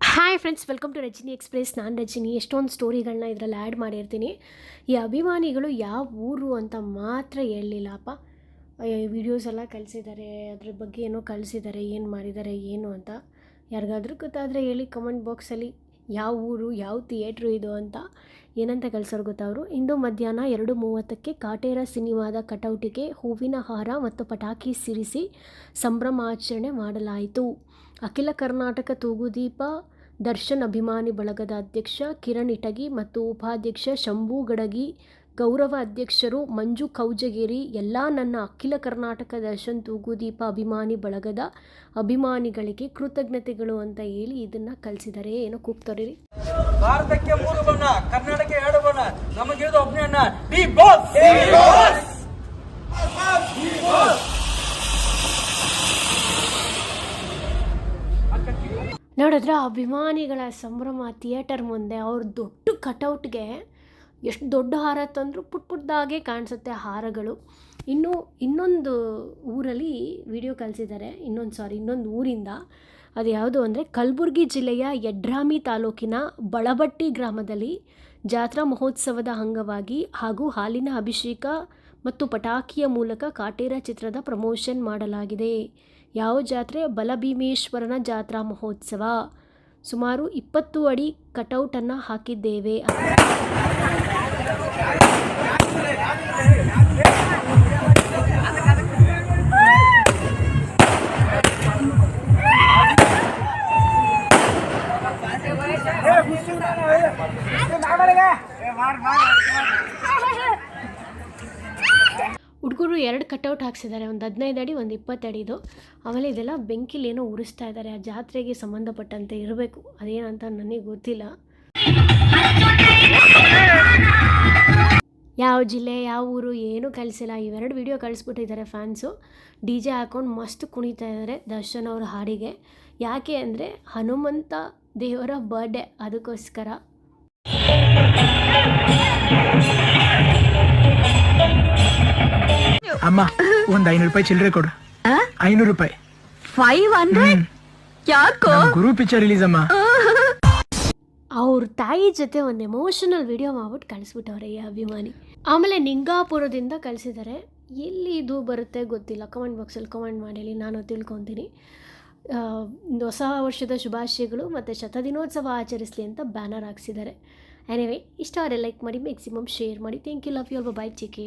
Hi friends welcome to Rajini express ನಾನು ರಜಿನಿ. ಎಷ್ಟೊಂದು ಸ್ಟೋರಿಗಳನ್ನ ಇದರಲ್ಲಿ ಆ್ಯಡ್ ಮಾಡಿರ್ತೀನಿ. ಈ ಅಭಿಮಾನಿಗಳು ಯಾವ ಊರು ಅಂತ ಮಾತ್ರ ಹೇಳಲಿಲ್ಲಪ್ಪ ವಿಡಿಯೋಸ್ ಎಲ್ಲ ಕಳಿಸಿದ್ದಾರೆ ಅದ್ರ ಬಗ್ಗೆ ಏನೋ ಕಳಿಸಿದ್ದಾರೆ ಏನು ಮಾಡಿದ್ದಾರೆ ಏನು ಅಂತ. ಯಾರಿಗಾದ್ರೂ ಗೊತ್ತಾದರೆ ಹೇಳಿ ಕಮೆಂಟ್ ಬಾಕ್ಸಲ್ಲಿ ಯಾವ ಊರು, ಯಾವ ಥಿಯೇಟ್ರು ಇದು ಅಂತ ಏನಂತ ಕಳ್ಸೋರು ಗೊತ್ತವರು ಇಂದು ಮಧ್ಯಾಹ್ನ ಎರಡು ಮೂವತ್ತಕ್ಕೆ ಕಾಟೇರ ಸಿನಿಮಾದ ಕಟೌಟಿಗೆ ಹೂವಿನ ಹಾರ ಮತ್ತು ಪಟಾಕಿ ಸಿರಿಸಿ ಸಂಭ್ರಮಾಚರಣೆ ಮಾಡಲಾಯಿತು. ಅಖಿಲ ಕರ್ನಾಟಕ ತೂಗುದೀಪ ದರ್ಶನ್ ಅಭಿಮಾನಿ ಬಳಗದ ಅಧ್ಯಕ್ಷ ಕಿರಣ್ ಇಟಗಿ ಮತ್ತು ಉಪಾಧ್ಯಕ್ಷ ಶಂಭು ಗಡಗಿ ಗೌರವ ಅಧ್ಯಕ್ಷರು ಮಂಜು ಕೌಜಗೇರಿ ಎಲ್ಲ ನನ್ನ ಅಖಿಲ ಕರ್ನಾಟಕ ದರ್ಶನ್ ತೂಗುದೀಪ ಅಭಿಮಾನಿ ಬಳಗದ ಅಭಿಮಾನಿಗಳಿಗೆ ಕೃತಜ್ಞತೆಗಳು ಅಂತ ಹೇಳಿ ಇದನ್ನು ಕಲಿಸಿದ್ದಾರೆ ಏನೋ ಕೂಗ್ತಾರೆ ಭಾರತಕ್ಕೆ ಮೂರು ಬಣ್ಣ ಕರ್ನಾಟಕ ಎರಡು ಬಣ್ಣ ನಮಗಿರೋದು ಒಬ್ಬನೇ ಅಣ್ಣ ಡಿ ಬಾಸ್! ನೋಡಿದ್ರೆ ಅಭಿಮಾನಿಗಳ ಸಂಭ್ರಮ ಥಿಯೇಟರ್ ಮುಂದೆ ಅವ್ರ ದೊಡ್ಡ ಕಟೌಟ್ಗೆ ಎಷ್ಟು ದೊಡ್ಡ ಹಾರ ತಂದರೂ ಪುಟ್ ಪುಟ್ಟದಾಗೆ ಕಾಣಿಸುತ್ತೆ ಹಾರಗಳು. ಇನ್ನು ಇನ್ನೊಂದು ಊರಲ್ಲಿ ವಿಡಿಯೋ ಕಲಿಸಿದ್ದಾರೆ ಇನ್ನೊಂದು ಸಾರಿ ಇನ್ನೊಂದು ಊರಿಂದ. ಅದು ಯಾವುದು ಅಂದರೆ ಕಲಬುರಗಿ ಜಿಲ್ಲೆಯ ಯಡ್ರಾಮಿ ತಾಲೂಕಿನ ಬಳಬಟ್ಟಿ ಗ್ರಾಮದಲ್ಲಿ ಜಾತ್ರಾ ಮಹೋತ್ಸವದ ಅಂಗವಾಗಿ ಹಾಗೂ ಹಾಲಿನ ಅಭಿಷೇಕ ಮತ್ತು ಪಟಾಕಿಯ ಮೂಲಕ ಕಾಟೇರ ಚಿತ್ರದ ಪ್ರಮೋಷನ್ ಮಾಡಲಾಗಿದೆ. ಯಾವ ಜಾತ್ರೆ? ಬಲಭೀಮೇಶ್ವರನ ಜಾತ್ರಾ ಮಹೋತ್ಸವ. ಸುಮಾರು ಇಪ್ಪತ್ತು ಅಡಿ ಕಟೌಟನ್ನು ಹಾಕಿದ್ದೇವೆ. ಹುಡುಗರು ಎರಡು ಕಟೌಟ್ ಹಾಕ್ಸಿದ್ದಾರೆ. ಒಂದು ಹದಿನೈದು ಅಡಿ, ಒಂದು ಇಪ್ಪತ್ತಡಿದು ಆಮೇಲೆ ಇದೆಲ್ಲ ಬೆಂಕಿಲಿ ಏನೋ ಉರಿಸ್ತಾ ಇದ್ದಾರೆ. ಆ ಜಾತ್ರೆಗೆ ಸಂಬಂಧಪಟ್ಟಂತೆ ಇರಬೇಕು. ಅದೇನಂತ ನನಗೆ ಗೊತ್ತಿಲ್ಲ. ಯಾವ ಜಿಲ್ಲೆ, ಯಾವ ಊರು, ಏನೂ ಕಳಿಸಿಲ್ಲ ಇವೆರಡು ವಿಡಿಯೋ ಕಳಿಸ್ಬಿಟ್ಟಿದ್ದಾರೆ ಫ್ಯಾನ್ಸು ಡಿ ಜೆ ಹಾಕೊಂಡು ಮಸ್ತ್ ಕುಣಿತಾ ಇದ್ದಾರೆ ದರ್ಶನ್ ಅವ್ರ ಹಾಡಿಗೆ. ಯಾಕೆ ಅಂದರೆ ಹನುಮಂತ ದೇವರ ಬರ್ಡೇ ಅದಕ್ಕೋಸ್ಕರ. ಅಮ್ಮ ಒಂದ್ ಐನೂರು ರೂಪಾಯಿ ಚಿಲ್ಲರೆ ಕೊಡು. ಐನೂರು ರೂಪಾಯಿ. ಫೈವ್ ಹಂಡ್ರೆಡ್ ಯಾಕೋ? ಗುರು ಪಿಕ್ಚರ್ ರಿಲೀಸ್ ಅಮ್ಮ. ಅವ್ರ ತಾಯಿ ಜೊತೆ ಒಂದು ಎಮೋಷನಲ್ ವಿಡಿಯೋ ಮಾಡ್ಬಿಟ್ಟು ಕಳಿಸ್ಬಿಟ್ಟವ್ರೆ ಈ ಅಭಿಮಾನಿ. ಆಮೇಲೆ ನಿಂಗಾಪುರದಿಂದ ಕಳಿಸಿದ್ದಾರೆ ಎಲ್ಲಿ ಇದು ಬರುತ್ತೆ ಗೊತ್ತಿಲ್ಲ. ಕಮೆಂಟ್ ಬಾಕ್ಸಲ್ಲಿ ಕಮೆಂಟ್ ಮಾಡಿ ಹೇಳಿ ನಾನು ತಿಳ್ಕೊತೀನಿ. ಆ, ಒಂದು ಹೊಸ ವರ್ಷದ ಶುಭಾಶಯಗಳು ಮತ್ತು ಶತದಿನೋತ್ಸವ ಆಚರಿಸಲಿ ಅಂತ ಬ್ಯಾನರ್ ಹಾಕ್ಸಿದ್ದಾರೆ ಎನಿವೆ ಇಷ್ಟ ಆದರೆ ಲೈಕ್ ಮಾಡಿ ಮ್ಯಾಕ್ಸಿಮಮ್ ಶೇರ್ ಮಾಡಿ. ಥ್ಯಾಂಕ್ ಯು ಲವ್ ಯು ಅಲ್ವ ಬಾಯ್ ಚಿಕ್ಕಿ